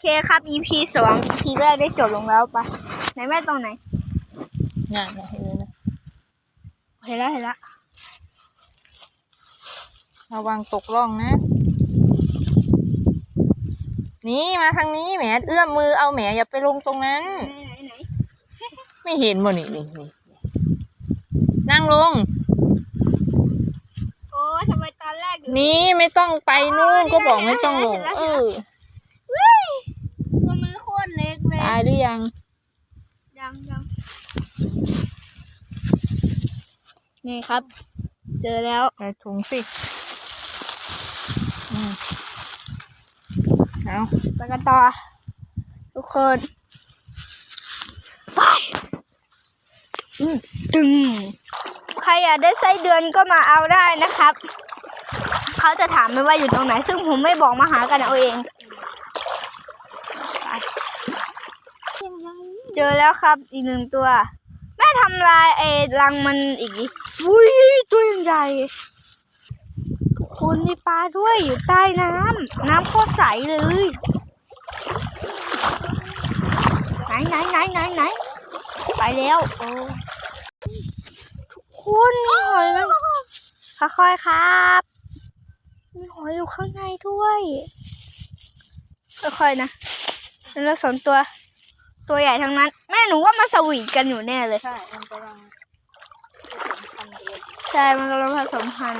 เคครับ EP สอง EP แรกได้จบลงแล้วปะไหนแม่ตรงไหนน่ะน่ะเห็นไหมนะเห็นแล้วเห็นแล้วระวังตกร่องนะ นี่มาทางนี้แหมเอื้อมมือเอาแหมอย่าไปลงตรงนั้น ไหนไหนไหนไม่เห็นบ่นี่นี่นี่นั่งลง โอ้ทำไมตอนแรกอยู่นี่ไม่ต้องไปนู่นก็บอกไม่ต้องลง เออ เฮ้ยตัวมันโค ตรเล็กเลยตายหรือยัง ยังยังนี่ครับ เจอแล้ว ใส่ถุงสิอืมเอาไปกันต่อ ทุกคน ไปอืมตึงใครอยากได้ไส้เดือนก็มาเอาได้นะครับ เขาจะถามไม่ว่าอยู่ตรงไหน ซึ่งผมไม่บอกมาหากันเอาเองไป เจอแล้วครับอีกหนึ่งตัว แม่ทำลายไอ้รังมันอีกดิอุ้ยตัวใหญ่ทุกคนมีปลาด้วยอยู่ใต้น้ำน้ำโคตรใสเลยไหนไหนไหนไหนไหนไปแล้วโอ้ทุกคนมีหอยแล้วค่อยๆครับมีหอยอยู่ข้างในด้วยค่อยๆนะแล้วสองตัว ตัวใหญ่ทั้งนั้น แม่หนูว่ามันสวีทกันอยู่แน่เลย ใช่ มันกำลังผสมพันธุ์กันใช่ มันกำลังผสมพันธุ์